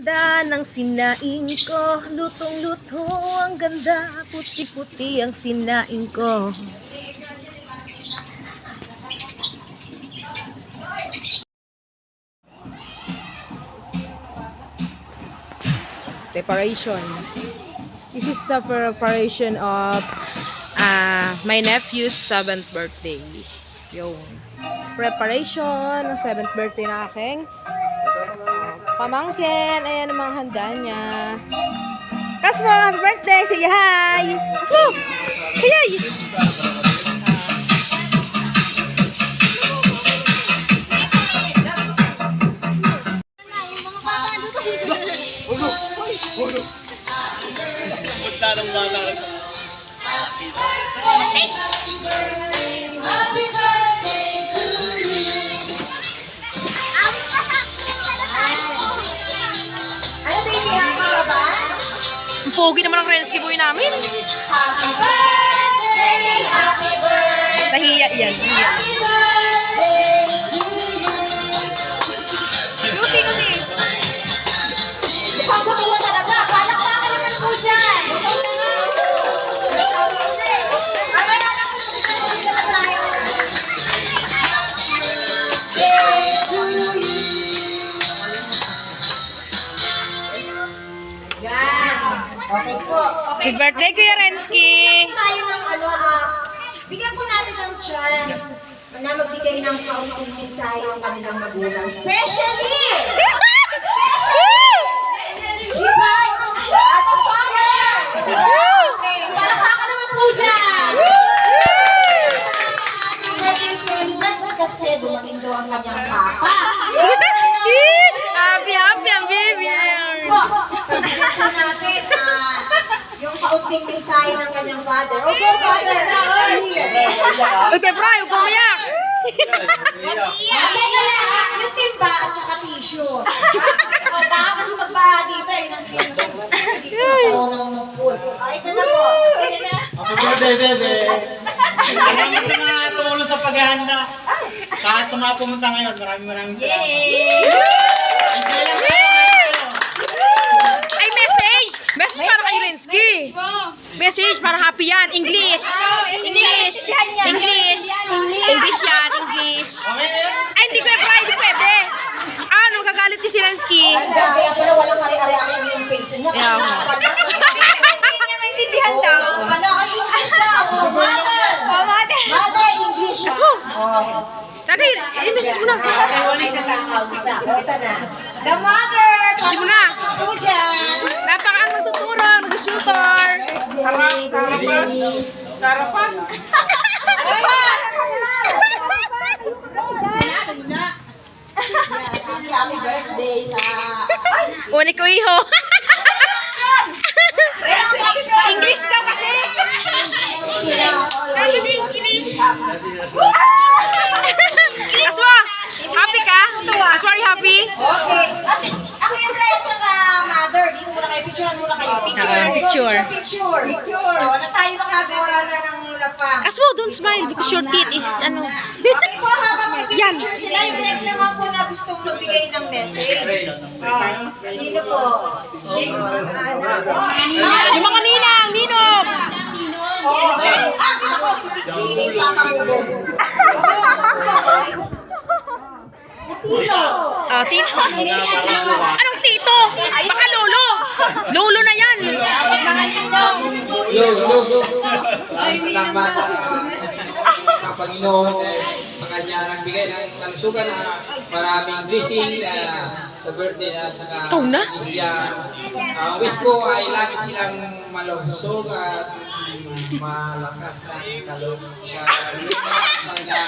Ganda ng sinaing ko, lutong-luto ang ganda, puti-puti ang sinaing ko. Preparation. This is the preparation of uh, my nephew's 7th birthday. Yung preparation ng 7th birthday ng aking pamangkin. Ayan ang mga handa niya. Kasmo, happy birthday! Say hi! Kasmo! Say hi! Pogi naman ang Rensky boy namin. Happy birthday, happy birthday, Nahiya yan. Nahiya. happy birthday Happy birthday, Kuya Rensky! tayo ng ano, ah, bigyan po natin ng chance na magbigay ng kaunting mensahe ang kanilang magulang. Especially! Especially! Bebe! Salamat sa mga tumulong sa paghahanda. Kahit sa mga pumunta ngayon, maraming maraming salamat. Lang kayo. Ay, message! Message para kay Rensky! Message para happy yan! English! English! English! English yan! English! Ay, hindi pwede! Hindi pwede! Ano, magagalit ni si Rensky? Ay, grabe. Ako na walang ari-ari-ari yung face niya. Yeah. Maintindihan daw. Ano, ay, English. Oh, mother. Oh, mother. Mother, English. Oh. Tagay, i-message mo na. Yung nakakausap. O, ito na. The mother. Message mo na. Napaka ang nagtuturo, nag-shooter. Happy, happy birthday sa... Uni ko iho. English daw kasi. Aswa, happy ka? Aswa, are you happy? Okay. Kasi ako yung kaya tsaka mother. Dito muna kayo. Picturean muna kayo. Picture. Ah, picture. Picture. Picture. O, na tayo makagawa na ng lapang. Aswa, don't smile because your teeth is ano. Okay po, habang Yan. nag-picture sila, yung next naman po na gustong magbigay ng message. Ah, sino po? Yung mga ninang, ninong. Oo. Ah, ako, si Pichi, Papa Bubong. Tito. Ah, tito. Anong tito? Baka lolo. Lolo na yan. Yo, yo. Salamat sa Panginoon eh, sa kanya nagbigay ng kalusugan na maraming blessing na sa birthday at saka Ikaw na? siya. Ang wish ko ay lagi silang malusog at malakas na kaloob sa mga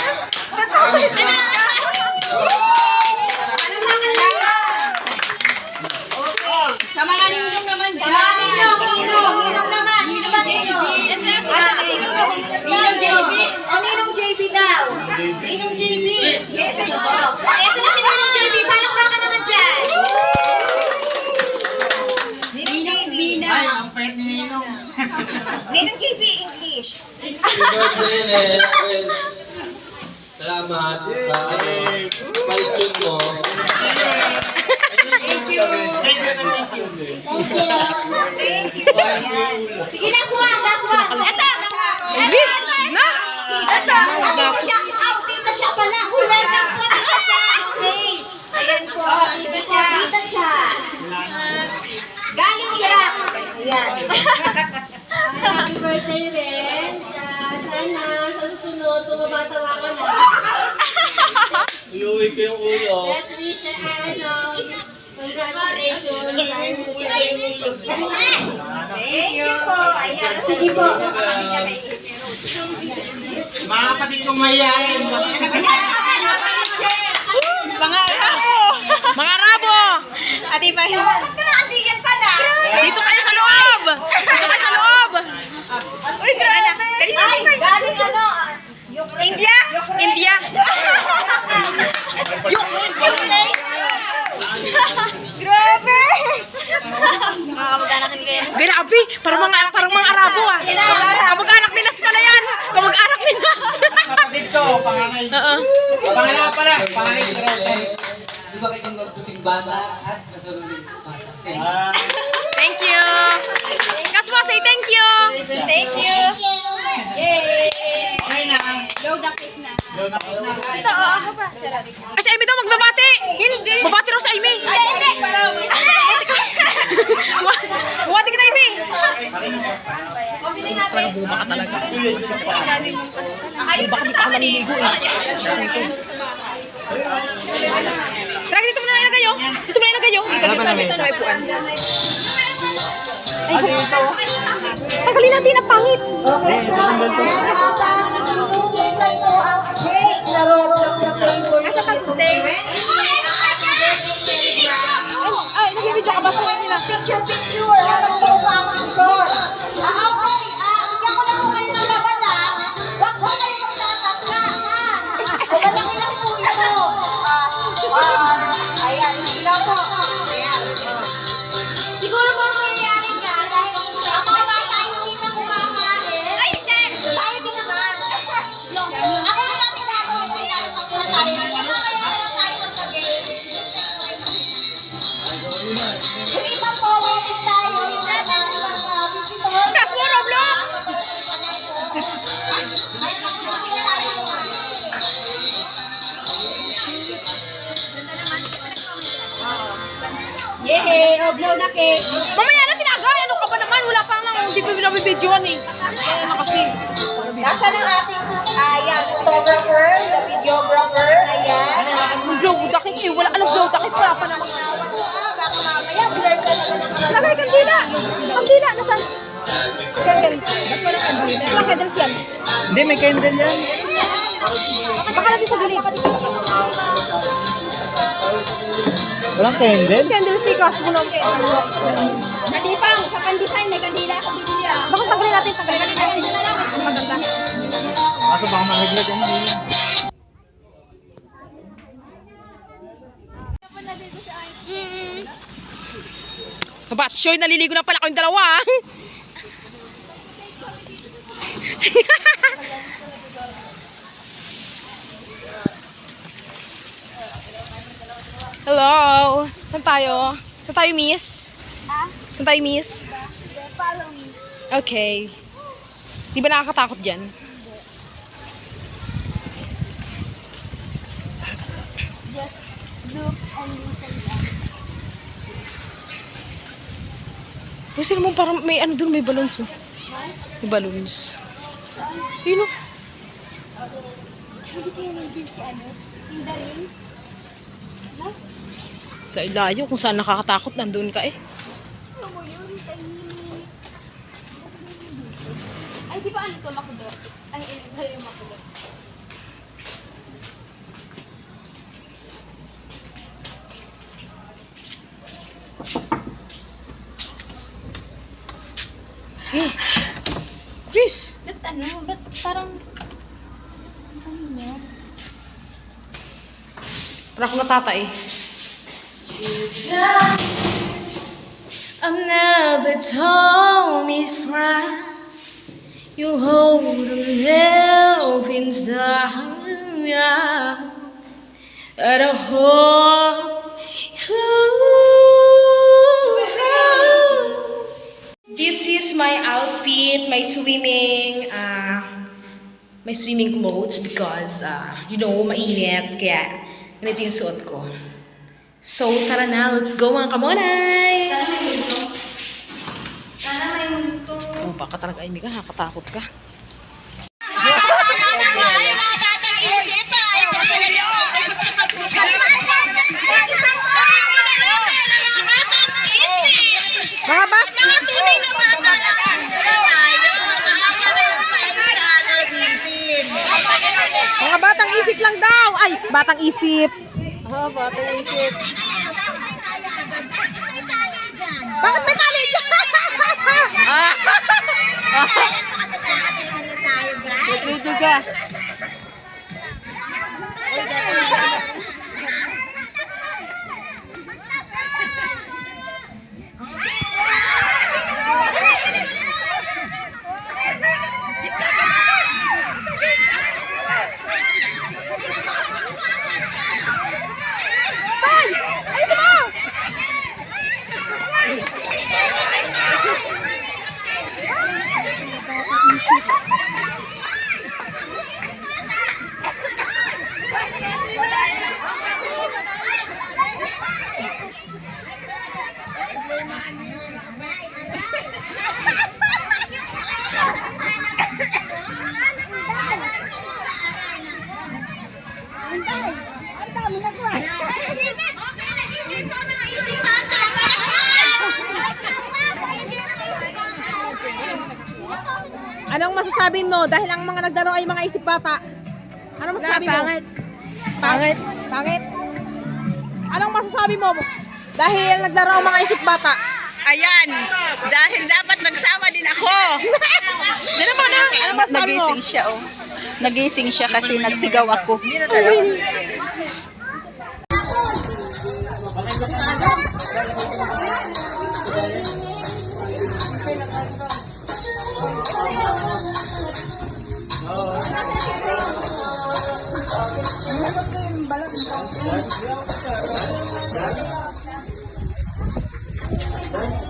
maraming salamat. Sa mga ninong naman dyan. Sa mga ninong, ninong, ninong naman. Ninong? Ninong JB. O, ninong JB daw. Ninong JB. Oh, Eto na si Ninong JB. Palong baka naman dyan. Ninong Bina. Ay, ang pet ni Ninong. Ninong JB English. Happy friends. Salamat sa palitsun mo. Thank you. Thank you. Sige, last one, last one. Ito! Amy! Na! Ano ko siya? Ah, tita siya pala. Welcome po, tita siya. Okay. Ayan po. Sige po, tita siya. Galing Iraq. Ayan. Happy birthday, Renz. Ah, sana sa susunod, tumabatawa ka na. Uyuwi ko yung ulo. Best wish and ano, congratulations. Thank you po. Ayan. Sige po. Mga kapatid kong mahihayin. Mga rabo! Mga rabo! Ate pa? Dito kayo sa loob! Dito kayo sa loob! Uy, grabe. Ay, galing ano? India! India! Grabe. Grabe! Parang mga, parang mga Arabo ah! Kamag-anak ni Nas pala yan! Kamag-anak ni Nas! Kapatid ko, panganay. Oo. Panganay si Rosen. Di ba kayo magtuting bata at masaruling bata? Thank you! Kaswa, say thank you! Thank you! okay na. Blow the cake na. Na na. Ito, oh, ako pa. Charot. Ay, si Amy daw magbabati! Hindi! Babati raw si Amy! Hindi, hindi. Bumati ka na, Amy! Ay, Baka di pa ako naliligo eh. Second. Tara, dito mo na ilagay oh. Dito mo na ilagay oh. Dito, dito, dito sa may puan. Ay, gusto. Tanggalin natin ang pangit. Okay na na ang ating birthday telegram. Ay, nagbibidyo ka ba sa nila? Picture, picture, habang po pa ang picture. Ah, okay, ayan, hindi lang Yay! Oh, blow the cake. Mamaya na tinagay. Ano ka ba naman? Wala pa nang hindi pa nabibidyoan eh. Ayan na kasi. Nasaan ang ating, ayan, photographer, the videographer, ayan. Ang blow dakit eh. Wala alam blow dakit. Wala pa naman. Ko baka mamaya blur ka na mga Lagay kandila. Kandila. Nasaan? Candles. Walang candles yan. Hindi, may candle yan. Baka natin sa gilid. Walang candle? Candles ni Kas. Wala. Nadipang, sa pan-design, may kandila ako bibili ah. Baka tanggalin natin. Tanggalin natin. Maganda. Kaso baka mahiglag ang hindi. Kabatsyoy, naliligo na pala kayong dalawa. Hello. Saan tayo? Saan tayo, miss? Saan tayo, miss? Follow me. Okay. Di ba nakakatakot dyan? Just look and listen. Kasi naman parang may ano dun, may balloons. Oh. May balloons. Yun oh. Hindi kayo nandun si ano? Yung daring? Layo kung saan nakakatakot, nandun ka eh. Ano mo yun? Ay, di ba ano to, makudot? Ay, ay, ay, yung makudot. Chris! Ba't ano? Ba't parang... Ano yan? Parang ako natata eh. I've never told me friend You hold a love inside me And I hold you This is my outfit, my swimming, uh, my swimming clothes because, uh, you know, mainit. Kaya, ganito yung suot ko. So, tara na. Let's go mga kamonay! Sana may multo. Sana may multo. Oh, baka talaga, Amy ka, nakakatakot ka. Mga bas! Mga batang isip lang daw! Ay, batang isip! Oh, batang isip. Bakit may tali dyan? Dito ka. Anong masasabi mo? Dahil ang mga nagdaro ay mga isip bata. Anong masasabi mo? Pangit. Pangit? Pangit? Anong masasabi mo? Dahil naglaro ang mga isip bata. Ayan, dahil dapat nagsama din ako. Di naman na. Anong masasabi mo? Nagising siya, oh. Nagising siya kasi nagsigaw ako.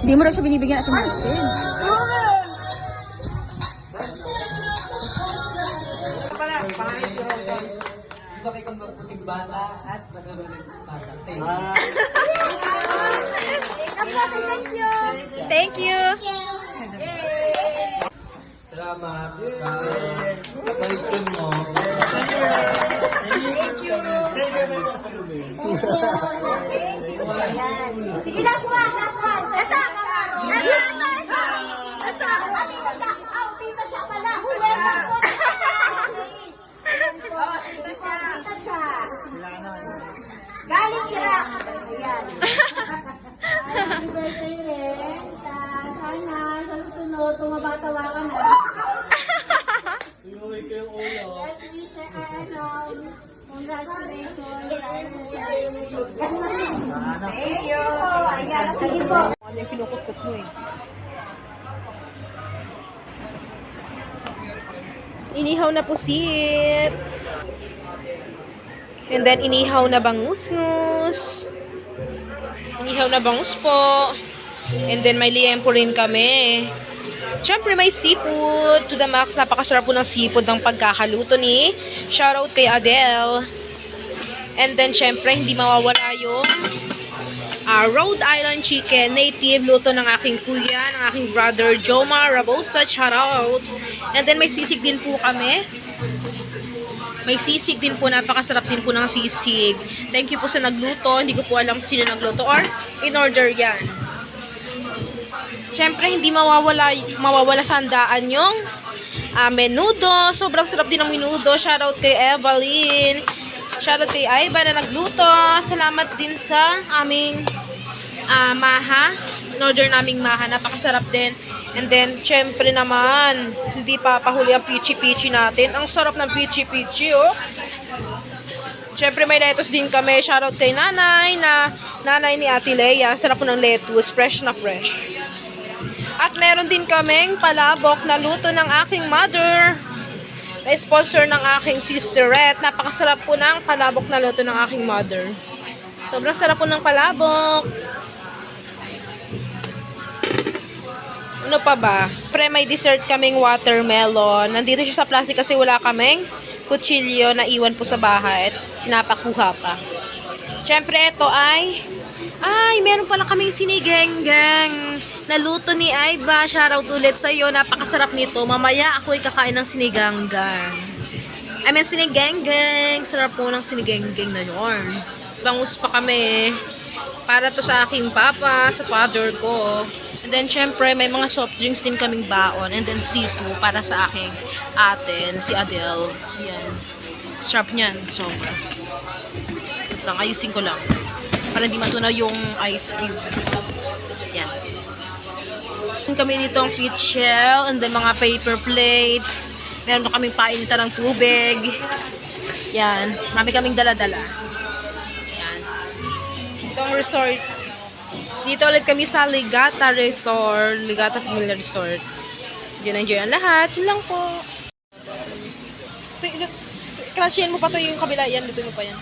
Hindi mo rin siya binibigyan at tumasin. Thank you. Salamat sa kapalitsun mo. Sige, last one, last one. Nasa? Nasa? Nasa? Ah, tita siya. Siya pala. Welcome po. Tita siya. Galing Iraq. Happy birthday, Renz. Sana sa susunod, tumabatawa ka na. Yes, we share, ano, congratulations. Thank you. Ayan. Sige po. Ano yung kinukutkot mo eh? Inihaw na pusit. And then, inihaw na bangus-ngus. Inihaw na bangus po. And then, may liempo rin kami. Siyempre, may seafood. To the max, napakasarap po ng seafood ng pagkakaluto ni. Shoutout kay Adele. And then, syempre, hindi mawawala yung ah, Rhode Island chicken, native, luto ng aking kuya, ng aking brother, Joma Rabosa, shout out. And then may sisig din po kami. May sisig din po, napakasarap din po ng sisig. Thank you po sa nagluto, hindi ko po alam sino nagluto or in order yan. Siyempre, hindi mawawala, mawawala sa handaan yung ah, menudo. Sobrang sarap din ng menudo. Shoutout kay Evelyn. Shoutout kay Iva na nagluto. Salamat din sa aming ah, maha. In-order naming maha. Napakasarap din. And then, syempre naman, hindi pa pahuli ang pichi-pichi natin. Ang sarap ng pichi-pichi, oh. Syempre may lettuce din kami. Shoutout kay nanay na nanay ni Ate Leia. Sarap po ng lettuce. Fresh na fresh. At meron din kaming palabok na luto ng aking mother. Na sponsor ng aking sisterette. Napakasarap po ng palabok na luto ng aking mother. Sobrang sarap po ng palabok. Ano pa ba? Pre, may dessert kaming watermelon. Nandito siya sa plastic kasi wala kaming kutsilyo na iwan po sa bahay at napakuha pa. Siyempre, ito ay... Ay, meron pala kaming sinigenggeng. Naluto ni Aiba. Shoutout ulit sa iyo. Napakasarap nito. Mamaya ako kakain ng siniganggang. I mean, sinigenggeng. Sarap po ng sinigenggeng na yun. Bangus pa kami. Para to sa aking papa, sa father ko. And then, syempre, may mga soft drinks din kaming baon. And then, C2 para sa aking atin, si Adele. Yan. Sarap niyan. Sobra. Lang, ayusin ko lang. Para hindi matunaw yung ice cube. Meron kami dito ang peach shell and then mga paper plate. Meron na kaming painitan ng tubig. Yan. Marami kaming dala-dala. Yan. Ito ang resort. Dito ulit kami sa Ligata Resort. Ligata Family Resort. Yun enjoy ang lahat. Yun lang po. Crashin mo pa to yung kabila. Yan, dito mo pa yan.